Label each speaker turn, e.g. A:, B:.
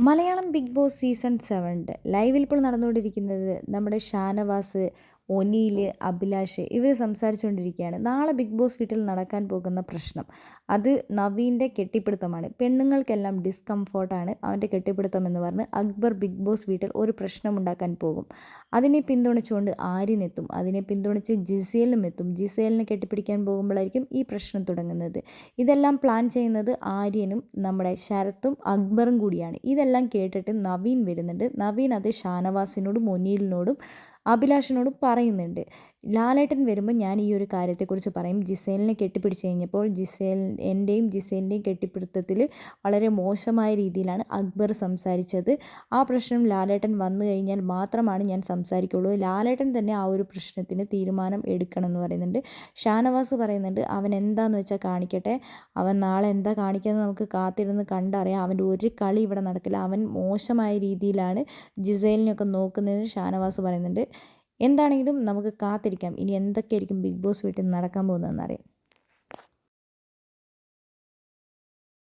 A: Malayalam big boss season സെവന്റെ ലൈവിൽ ഇപ്പോൾ നടന്നുകൊണ്ടിരിക്കുന്നത് നമ്മുടെ ഷാനവാസ് ഒനിയിൽ അഭിലാഷ് ഇവർ സംസാരിച്ചുകൊണ്ടിരിക്കുകയാണ് നാളെ ബിഗ് ബോസ് വീട്ടിൽ നടക്കാൻ പോകുന്ന പ്രശ്നം. അത് നവീന്റെ കെട്ടിപ്പിടുത്തമാണ്. പെണ്ണുങ്ങൾക്കെല്ലാം ഡിസ്കംഫോർട്ടാണ് അവന്റെ കെട്ടിപ്പിടുത്തം എന്ന് പറഞ്ഞ് അക്ബർ ബിഗ് ബോസ് വീട്ടിൽ ഒരു പ്രശ്നം ഉണ്ടാക്കാൻ പോകും. അതിനെ പിന്തുണച്ചുകൊണ്ട് ആര്യനെത്തും. അതിനെ പിന്തുണച്ച് ജിസേലും എത്തും. ജിസേലിനെ കെട്ടിപ്പിടിക്കാൻ പോകുമ്പോഴായിരിക്കും ഈ പ്രശ്നം തുടങ്ങുന്നത്. ഇതെല്ലാം പ്ലാൻ ചെയ്യുന്നത് ആര്യനും നമ്മുടെ ശരത്തും അക്ബറും കൂടിയാണ്. ഇതെല്ലാം കേട്ടിട്ട് നവീൻ വരുന്നുണ്ട്. നവീൻ അത് ഷാനവാസിനോടും മൊനീലിനോടും അഭിലാഷിനോട് പറയുന്നുണ്ട്. ലാലേട്ടൻ വരുമ്പോൾ ഞാൻ ഈ ഒരു കാര്യത്തെക്കുറിച്ച് പറയും. ജിസേലിനെ കെട്ടിപ്പിടിച്ച് കഴിഞ്ഞപ്പോൾ ജിസേൽ എന്റെയും ജിസേലിന്റെയും കെട്ടിപ്പിടുത്തത്തിൽ വളരെ മോശമായ രീതിയിലാണ് അക്ബർ സംസാരിച്ചത്. ആ പ്രശ്നം ലാലേട്ടൻ വന്നു കഴിഞ്ഞാൽ മാത്രമാണ് ഞാൻ സംസാരിക്കുള്ളൂ. ലാലേട്ടൻ തന്നെ ആ ഒരു പ്രശ്നത്തിന് തീരുമാനം എടുക്കണം എന്ന് പറയുന്നുണ്ട്. ഷാനവാസ് പറയുന്നുണ്ട് അവൻ എന്താന്ന് വെച്ചാൽ കാണിക്കട്ടെ? അവൻ നാളെ എന്താ കാണിക്കുന്നത് നമുക്ക് കാത്തിരുന്ന് കണ്ടറിയാം. അവന്റെ ഒരു കളി ഇവിടെ നടക്കില്ല. അവൻ മോശമായ രീതിയിലാണ് ജിസേലിനെയൊക്കെ നോക്കുന്നതെന്ന് ഷാനവാസ് പറയുന്നുണ്ട്. എന്താണെങ്കിലും നമുക്ക് കാത്തിരിക്കാം. ഇനി എന്തൊക്കെയായിരിക്കും ബിഗ് ബോസ് വീട്ടിൽ നടക്കാൻ പോകുന്നതെന്ന് അറിയാം